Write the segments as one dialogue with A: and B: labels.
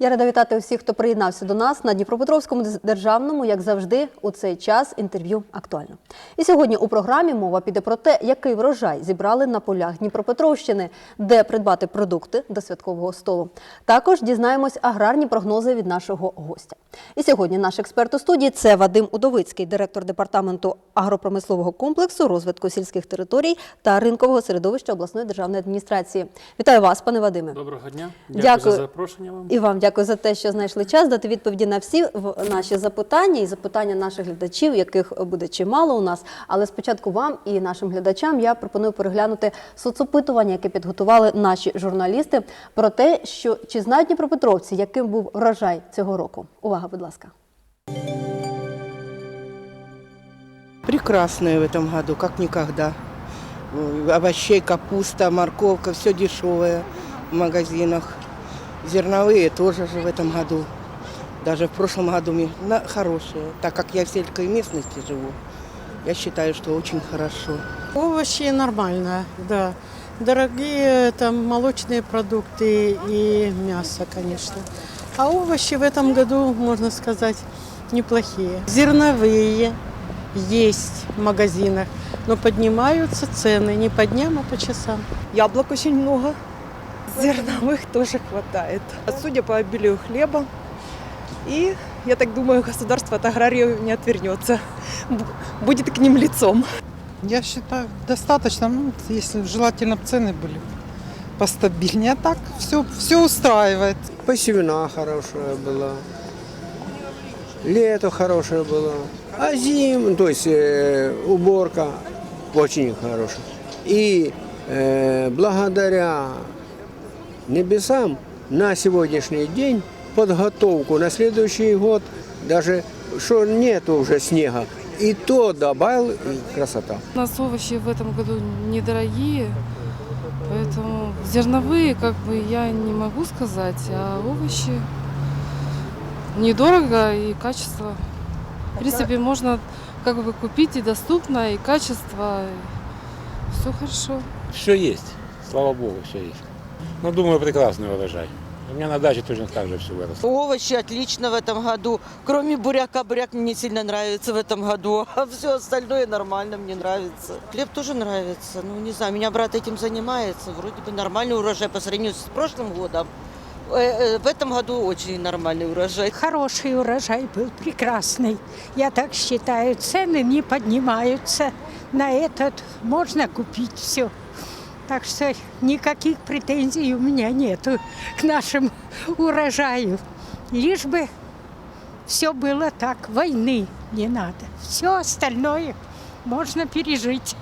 A: Я рада вітати усіх, хто приєднався до нас на Дніпропетровському державному, як завжди, у цей час інтерв'ю актуально. І сьогодні у програмі мова піде про те, який врожай зібрали на полях Дніпропетровщини, де придбати продукти до святкового столу. Також дізнаємось аграрні прогнози від нашого гостя. І сьогодні наш експерт у студії це Вадим Удовицький, директор департаменту агропромислового комплексу, розвитку сільських територій та ринкового середовища обласної державної адміністрації. Вітаю вас, пане Вадиме.
B: Доброго дня. Дякую,
A: Дякую.
B: за запрошення вам.
A: І вам дякую за те, що знайшли час дати відповіді на всі наші запитання і запитання наших глядачів, яких буде чимало у нас. Але спочатку вам і нашим глядачам я пропоную переглянути соцопитування, яке підготували наші журналісти, про те, що чи знають Дніпропетровці, яким був врожай цього року. Увага, будь ласка.
C: Прекрасные в этом году, как никогда. Овощей, капуста, морковка, все дешевое в магазинах. Зерновые тоже же в этом году. Даже в прошлом году ми- на- хорошие. Так как я в сельской местности живу, я считаю, что очень хорошо.
D: Овощи нормально, да. Дорогие там молочные продукты и мясо, конечно. А овощи в этом году, можно сказать, неплохие. Зерновые есть в магазинах, но поднимаются цены не по дням, а по часам.
E: Яблок очень много. Зерновых тоже хватает. Судя по обилию хлеба. И, я так думаю, государство от аграриев не отвернется. Будет к ним лицом.
F: Я считаю, достаточно, ну, если желательно б цены были постабильнее. А так все, все устраивает.
G: Посевна хорошая была. Лето хорошее было. А зим, то есть э, уборка очень хорошая. И э, благодаря небесам на сегодняшний день подготовку на следующий год, даже что нету уже снега, и то добавил и красота.
H: У нас овощи в этом году недорогие, поэтому зерновые, как бы, я не могу сказать, а овощи недорого и качество. В принципе, можно как бы купить и доступно, и качество, все хорошо.
I: Все есть, слава богу, все есть. Ну, думаю, прекрасный урожай. У меня на даче точно так же все выросло.
J: Овощи отлично в этом году. Кроме буряка, буряк мне не сильно нравится в этом году. А все остальное нормально, мне нравится. Хлеб тоже нравится. Ну, не знаю, меня брат этим занимается. Вроде бы нормальный урожай по сравнению с прошлым годом. Э, э, В этом году очень нормальный урожай.
K: Хороший урожай был, прекрасный. Я так считаю, цены не поднимаются. На этот можно купить все. Так что никаких претензий у меня нету к нашему урожаю. Лишь бы все было так, войны не надо. Все остальное можно пережить.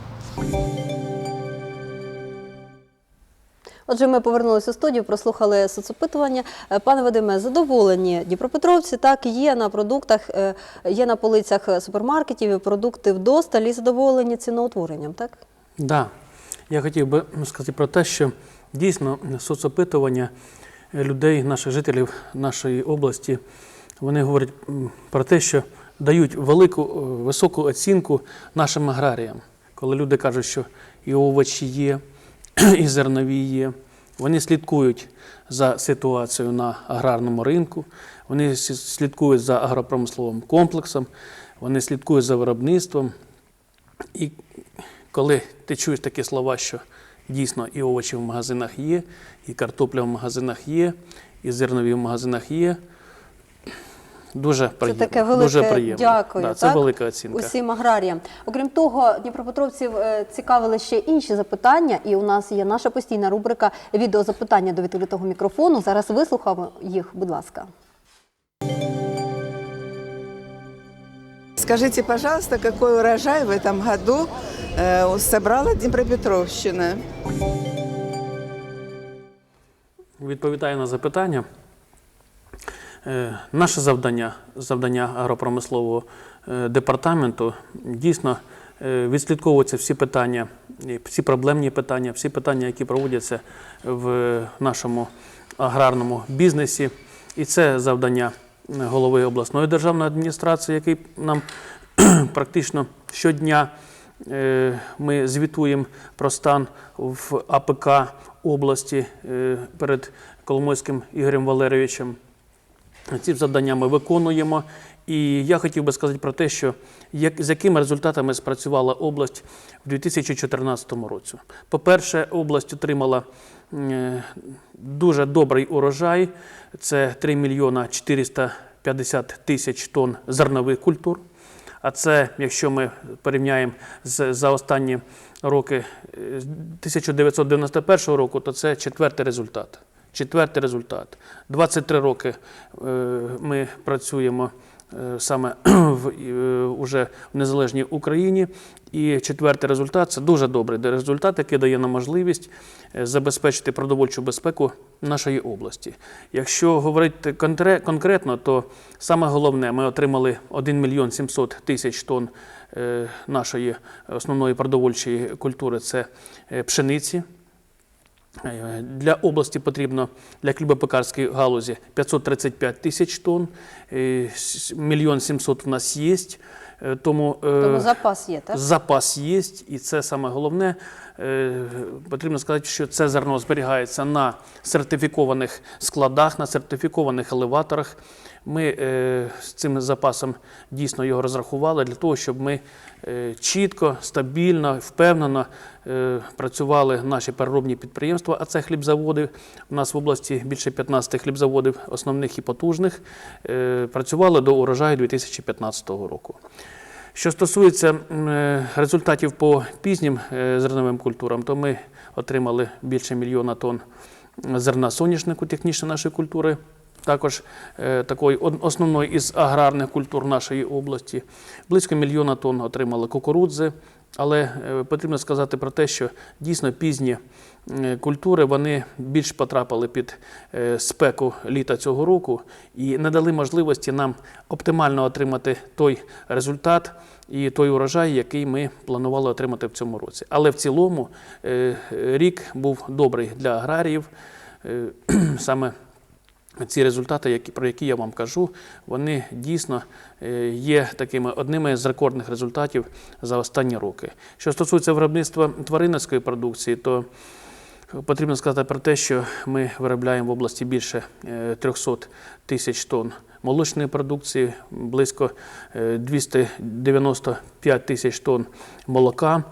A: Отже, ми повернулися у студію, прослухали соцопитування. Е, Пане Вадиме, задоволені Дніпропетровці, так, є на продуктах, е, є на полицях е, супермаркетів і продукти вдосталь і задоволені ціноутворенням, так?
B: Да. Я хотів би сказати про те, що дійсно соцопитування людей, наших жителів нашої області, вони говорять про те, що дають велику, е, високу оцінку нашим аграріям. Коли люди кажуть, що і овочі є, і зернові є, вони слідкують за ситуацією на аграрному ринку, вони слідкують за агропромисловим комплексом, вони слідкують за виробництвом. І коли ти чуєш такі слова, що дійсно і овочі в магазинах є, і картопля в магазинах є, і зернові в магазинах є, дуже
A: Це
B: приємно.
A: таке велике
B: дуже приємно.
A: дякую.
B: Да, це
A: так,
B: велика оцінка.
A: Усім аграріям. Окрім того, Дніпропетровців е, цікавили ще інші запитання, і у нас є наша постійна рубрика відеозапитання до відкритого мікрофону. Зараз вислухаємо їх, будь ласка.
E: Скажите, пожалуйста, какой урожай в этом году собрала Днепропетровщина?
B: Відповідаю на запитання. Е, Наше завдання, завдання агропромислового е, департаменту, дійсно е, відслідковуються всі питання, всі проблемні питання, всі питання, які проводяться в нашому аграрному бізнесі. І це завдання голови обласної державної адміністрації, який нам практично щодня е, ми звітуємо про стан в АПК області е, перед Коломойським Ігорем Валерійовичем. ці завдання ми виконуємо. І я хотів би сказати про те, що як, з якими результатами спрацювала область в 2014 році. По-перше, область отримала е, дуже добрий урожай. Це 3 мільйона 450 тисяч тонн зернових культур. А це, якщо ми порівняємо з, за останні роки е, з 1991 року, то це четвертий результат. Четвертий результат. 23 роки е, ми працюємо е, саме в, е, уже в незалежній Україні. І четвертий результат це дуже добрий результат, який дає нам можливість е, забезпечити продовольчу безпеку нашої області. Якщо говорити конкре- конкретно, то саме головне, ми отримали 1 мільйон 700 тисяч тонн е, нашої основної продовольчої культури це е, пшениці. Е, Для області потрібно для хлібопекарської галузі 535 тисяч тонн, е, мільйон 700 в нас є. Е, Тому,
A: Тому запас є, так?
B: Запас є, і це саме головне. Потрібно сказати, що це зерно зберігається на сертифікованих складах, на сертифікованих елеваторах. Ми е, з цим запасом дійсно його розрахували для того, щоб ми е, чітко, стабільно, впевнено е, працювали наші переробні підприємства, а це хлібзаводи. У нас в області більше 15 хлібзаводів, основних і потужних, е, працювали до урожаю 2015 року. Що стосується е, результатів по пізнім е, зерновим культурам, то ми отримали більше мільйона тонн зерна соняшнику, технічної нашої культури. Також е, такої основної із аграрних культур нашої області. Близько мільйона тонн отримали кукурудзи. Але е, потрібно сказати про те, що дійсно пізні е, культури вони більш потрапили під спеку літа цього року і не дали можливості нам оптимально отримати той результат і той урожай, який ми планували отримати в цьому році. Але в цілому рік був добрий для аграріїв. Саме ці результати, які, про які я вам кажу, вони дійсно е, є такими одними з рекордних результатів за останні роки. Що стосується виробництва тваринницької продукції, то потрібно сказати про те, що ми виробляємо в області більше е, 300 тисяч тонн молочної продукції, близько е, 295 тисяч тонн молока.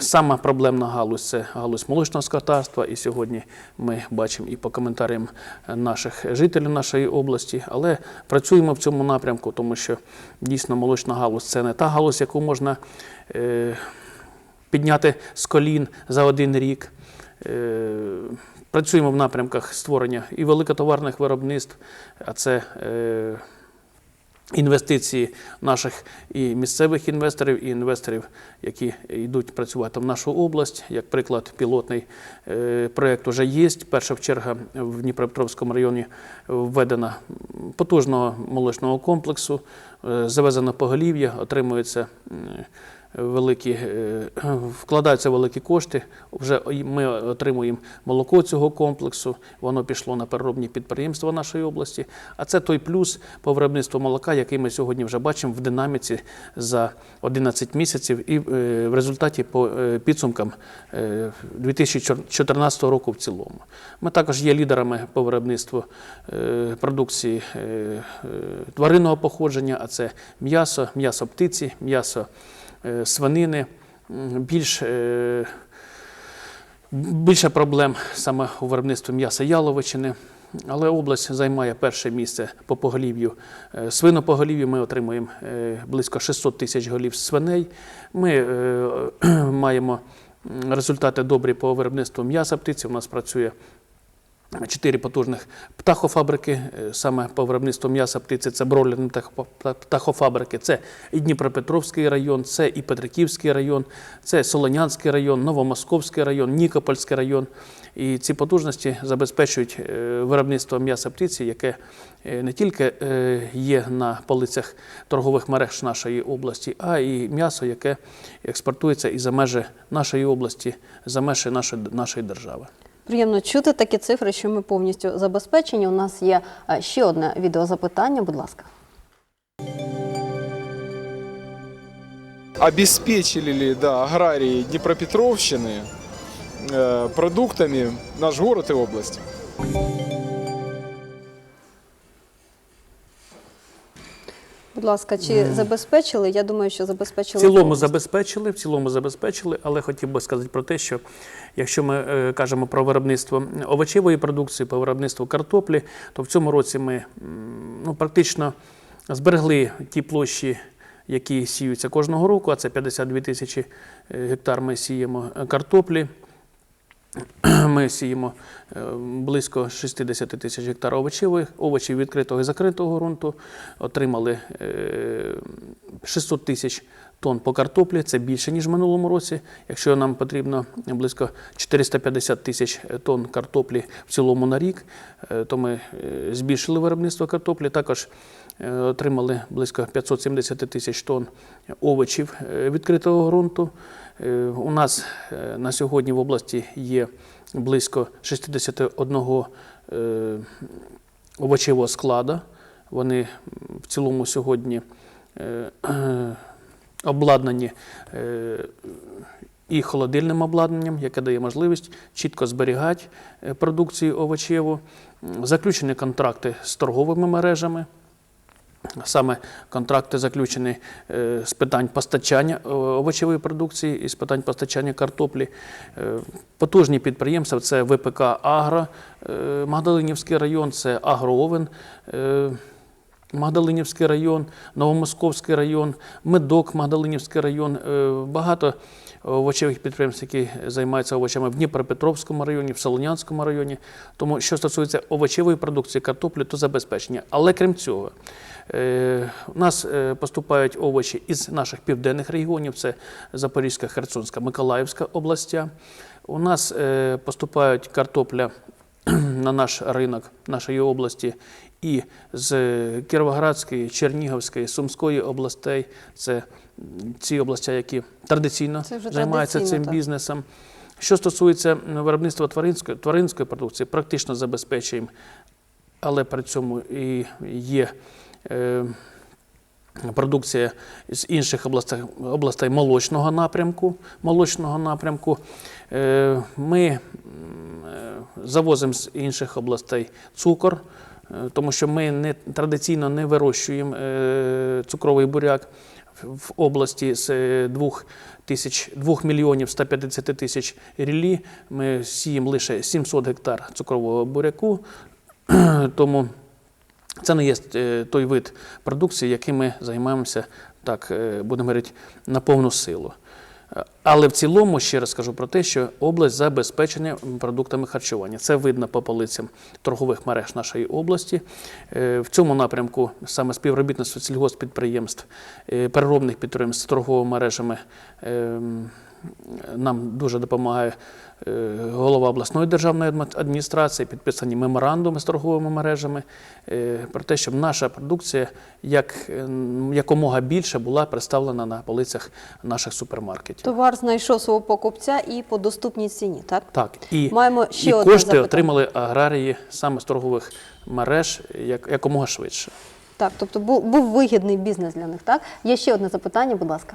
B: Сама проблемна галузь це галузь молочного скотарства. І сьогодні ми бачимо і по коментарям наших жителів нашої області, але працюємо в цьому напрямку, тому що дійсно молочна галузь це не та галузь, яку можна е, підняти з колін за один рік. Е, Працюємо в напрямках створення і великотоварних виробництв, а це е, інвестиції наших і місцевих інвесторів, і інвесторів, які йдуть працювати в нашу область. Як приклад, пілотний е, проєкт вже є. Перша черга в Дніпропетровському районі введена потужного молочного комплексу, е, завезено поголів'я, отримується. Великі, е, вкладаються великі кошти. Вже ми отримуємо молоко цього комплексу. Воно пішло на переробні підприємства нашої області. А це той плюс по виробництву молока, який ми сьогодні вже бачимо в динаміці за 11 місяців, і е, в результаті по е, підсумкам е, 2014 року в цілому. Ми також є лідерами по виробництву продукції тваринного походження, а це м'ясо, м'ясо птиці, м'ясо свинини, більш, е, більше проблем саме у виробництві м'яса яловичини. Але область займає перше місце по поголів'ю е, свинопоголів'ю. Ми отримуємо е, близько 600 тисяч голів свиней. Ми е, маємо результати добрі по виробництву м'яса птиці. У нас працює чотири потужних птахофабрики, е, саме по виробництву м'яса птиці, це бройлерні птахофабрики, це і Дніпропетровський район, це і Петриківський район, це Солонянський район, Новомосковський район, Нікопольський район. І ці потужності забезпечують е, виробництво м'яса птиці, яке е, не тільки є на полицях торгових мереж нашої області, а і м'ясо, яке експортується і за межі нашої області, за межі нашої держави.
A: Приємно чути такі цифри, що ми повністю забезпечені. У нас є е, ще одне відеозапитання. Будь ласка.
L: обеспечили ли да, аграрії Днепропетровщины э, продуктами наш город і область.
A: Будь ласка, чи забезпечили? Я думаю, що
B: В
A: забезпечили.
B: цілому
A: повністю.
B: забезпечили, в цілому забезпечили, але хотів би сказати про те, що якщо ми е, кажемо про виробництво овочевої продукції, по виробництву картоплі, то в цьому році ми ну, практично зберегли ті площі, які сіються кожного року, а це 52 тисячі е, гектар ми сіємо е, картоплі. Ми сіємо е, близько 60 тисяч гектар овочевих, овочів відкритого і закритого ґрунту. Отримали е, 600 тисяч тонн по картоплі. Це більше, ніж в минулому році. Якщо нам потрібно близько 450 тисяч тонн картоплі в цілому на рік, е, то ми е, збільшили виробництво картоплі. Також е, отримали близько 570 тисяч тонн овочів е, відкритого ґрунту. Е, У нас е, на сьогодні в області є близько 61 е, овочевого складу. Вони в цілому сьогодні обладнані і холодильним обладнанням, яке дає можливість чітко зберігати продукцію овочеву, заключені контракти з торговими мережами. Саме контракти заключені е, з питань постачання е, овочевої продукції і з питань постачання картоплі. Е, Потужні підприємства це ВПК Агро, Магдалинівський район, це Агроовен. Магдалинівський район, Новомосковський район, Медок, Магдалинівський район. Багато овочевих підприємств, які займаються овочами в Дніпропетровському районі, в Солонянському районі. Тому що стосується овочевої продукції, картоплі, то забезпечення. Але крім цього, е, у нас е, поступають овочі із наших південних регіонів: це Запорізька, Херсонська, Миколаївська областя. У нас е, поступають картопля на наш ринок нашої області і з Кіровоградської, Чернігівської, Сумської областей. Це ці області, які традиційно займаються
A: традиційно,
B: цим
A: так.
B: бізнесом. Що стосується виробництва тваринської, тваринської продукції, практично забезпечуємо, але при цьому і є. Е, Продукція з інших областей, областей молочного напрямку. Молочного напрямку. Е, Ми е, завозимо з інших областей цукор, е, тому що ми не, традиційно не вирощуємо цукровий буряк в- області з 2, тисяч, 2 мільйонів 150 тисяч рілі. Ми сіємо лише 700 гектар цукрового буряку. Тому це не є е, той вид продукції, яким ми займаємося, так е, будемо говорити, на повну силу. Але в цілому ще раз кажу про те, що область забезпечена продуктами харчування. Це видно по полицям торгових мереж нашої області. Е, В цьому напрямку саме співробітництво сільгоспідприємств, е, переробних підприємств з торговими мережами ем, нам дуже допомагає е, голова обласної державної адміністрації, підписані меморандуми з торговими мережами е, про те, щоб наша продукція як, ем, якомога більше була представлена на полицях наших супермаркетів.
A: Товар знайшов свого покупця і по доступній ціні, так?
B: Так, і,
A: Маємо ще
B: і кошти
A: запитання.
B: отримали аграрії саме з торгових мереж як, якомога швидше.
A: Так, тобто був, був вигідний бізнес для них, так? Є ще одне запитання, будь ласка.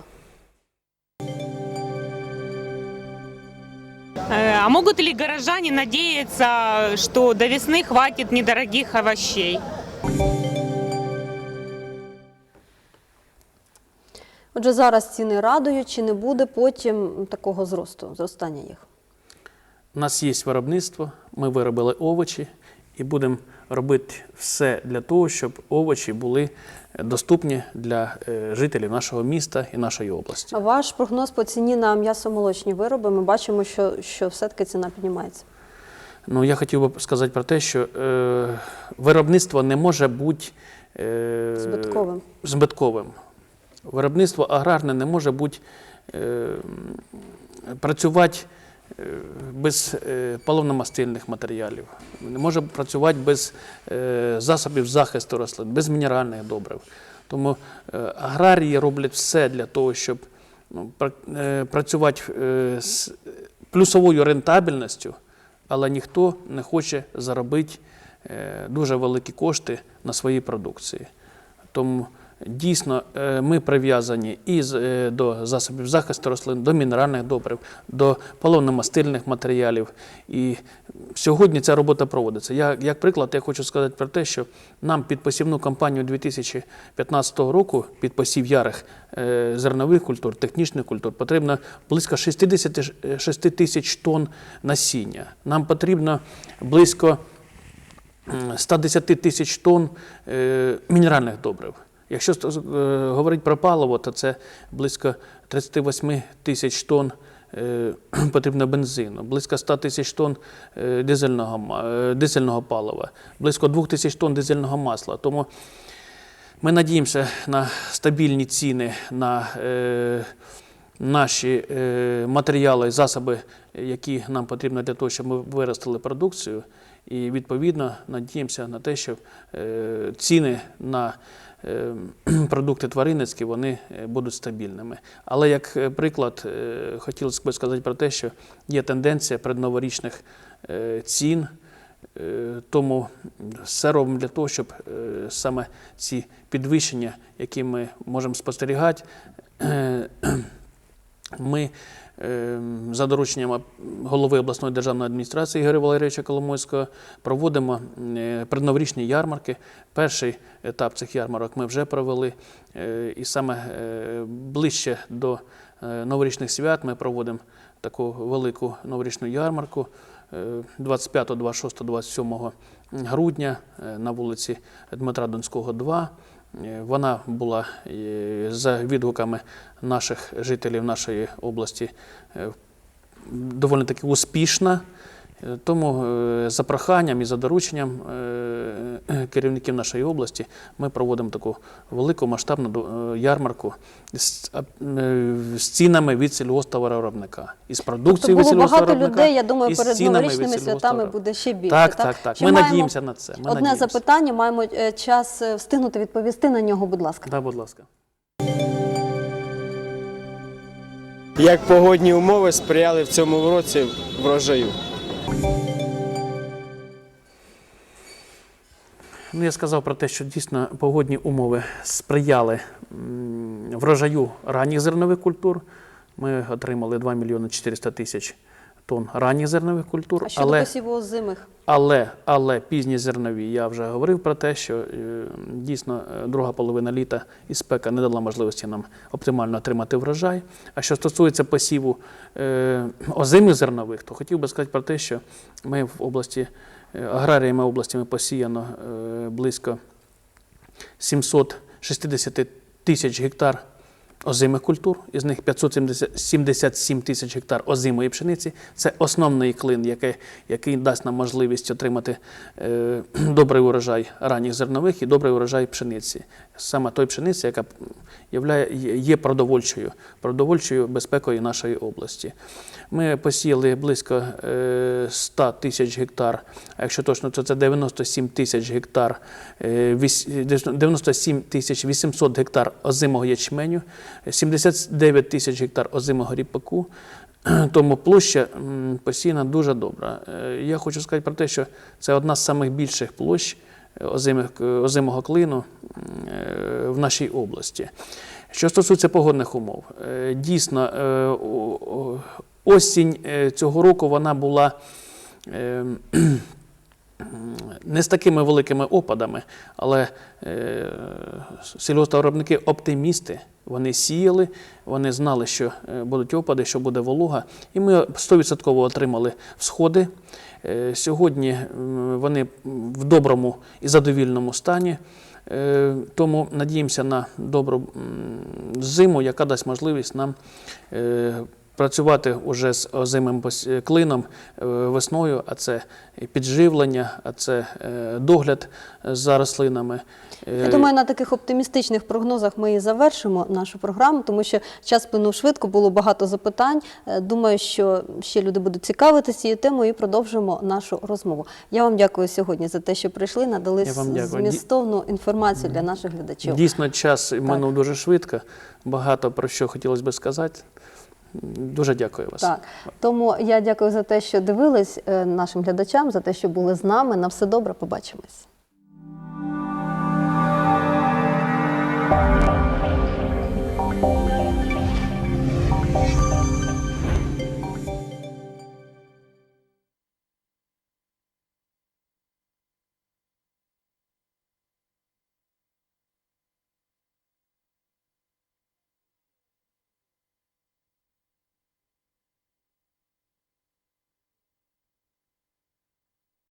M: А могут ли горожане надеяться, что до весны хватит недорогих овощей?
A: Отже, зараз ціни радують, чи не буде потім такого зросту, зростання їх?
B: У нас є виробництво, ми виробили овочі і будемо робити все для того, щоб овочі були доступні для е, жителів нашого міста і нашої області.
A: А ваш прогноз по ціні на м'ясомолочні вироби? Ми бачимо, що, що все-таки ціна піднімається.
B: Ну, я хотів би сказати про те, що е, виробництво не може бути е,
A: Збитковим.
B: збитковим. Виробництво аграрне не може бути е, працювати е, без е, паливно-мастильних матеріалів, не може працювати без е, засобів захисту рослин, без мінеральних добрив. Тому е, аграрії роблять все для того, щоб ну, пра- е, працювати е, з плюсовою рентабельністю, але ніхто не хоче заробити е, дуже великі кошти на своїй продукції. Тому Дійсно, е, ми прив'язані і е, до засобів захисту рослин, до мінеральних добрив, до паливно-мастильних матеріалів. І сьогодні ця робота проводиться. Я, як приклад, я хочу сказати про те, що нам під посівну кампанію 2015 року, під посів ярих е, зернових культур, технічних культур, потрібно близько 66 тисяч тонн насіння. Нам потрібно близько м, 110 тисяч тонн мінеральних добрив. Якщо е, говорити про паливо, то це близько 38 тисяч тонн е, потрібно бензину, близько 100 тисяч тонн е, дизельного, дизельного палива, близько 2 тисяч тонн дизельного масла. Тому ми надіємося на стабільні ціни на е, наші е, матеріали, засоби, які нам потрібні для того, щоб ми виростили продукцію. І відповідно надіємося на те, що е, ціни на продукти тваринницькі вони е, будуть стабільними. Але як е, приклад, е, хотілося б сказати про те, що є тенденція предноворічних цін. Тому все робимо для того, щоб саме ці підвищення, які ми можемо спостерігати, ми за дорученням голови обласної державної адміністрації Ігоря Валерійовича Коломойського проводимо е, предноворічні ярмарки. Перший етап цих ярмарок ми вже провели. Е, І саме е, ближче до новорічних свят ми проводимо таку велику новорічну ярмарку. Е, 25, 26, 27 грудня на вулиці Дмитра Донського, 2. Е, Вона була е, за відгуками наших жителів нашої області е, доволі таки успішна. Е, Тому е, за проханням і за дорученням е, керівників нашої області ми проводимо таку велику масштабну до- е, ярмарку з, е, цінами від сільгосптоваровиробника. Із
A: Тобто
B: продукцією
A: було
B: від
A: багато людей, я думаю, перед новорічними святами буде ще більше.
B: Так, так, так.
A: Чи
B: Ми надіємося на це. Ми
A: Одне
B: надіємося.
A: запитання, маємо е, час е, встигнути відповісти на нього, будь ласка.
B: Да, будь ласка.
N: Як погодні умови сприяли в цьому році врожаю?
B: Ну, я сказав про те, що дійсно погодні умови сприяли врожаю ранніх зернових культур. Ми отримали 2 мільйони 400 тисяч тонн ранніх зернових культур.
A: А щодо
B: але,
A: посіву озимих?
B: але, але пізні зернові, я вже говорив про те, що е, дійсно е, друга половина літа і спека не дала можливості нам оптимально отримати врожай. А що стосується посіву е, озимих зернових, то хотів би сказати про те, що ми в області, аграріями області ми посіяно е, близько 760 тисяч гектар озимих культур, із них 577 тисяч гектар озимої пшениці. Це основний клин, який, який дасть нам можливість отримати е, добрий урожай ранніх зернових і добрий урожай пшениці. Саме той пшениці, яка є продовольчою, продовольчою безпекою нашої області. Ми посіяли близько е, 100 тисяч гектар, а якщо точно, то це 97 тисяч гектар, е, 97 тисяч 800 гектар озимого ячменю, 79 тисяч гектар озимого ріпаку. Тому площа посіяна дуже добра. Е, Я хочу сказати про те, що це одна з самих більших площ е, е, озимого клину е, в нашій області. Що стосується погодних умов, е, дійсно, е, осінь цього року вона була е, не з такими великими опадами, але сільгоспвиробники оптимісти. Вони сіяли, вони знали, що будуть опади, що буде волога, і ми 100% отримали всходи. Е, Сьогодні вони в доброму і задовільному стані. Е, Тому надіємося на добру зиму, яка дасть можливість нам е, працювати уже з озимим пос- клином е, весною, а це підживлення, а це е, догляд за рослинами. Е,
A: Я думаю, на таких оптимістичних прогнозах ми і завершимо нашу програму, тому що час плинув швидко, було багато запитань. Е, Думаю, що ще люди будуть цікавитися цією темою і продовжимо нашу розмову. Я вам дякую сьогодні за те, що прийшли, надали змістовну інформацію для наших глядачів.
B: Дійсно, час минув дуже швидко. Багато про що хотілося би сказати. Дуже дякую вас.
A: Так, тому я дякую за те, що дивились е, нашим глядачам, за те, що були з нами. На все добре, побачимось.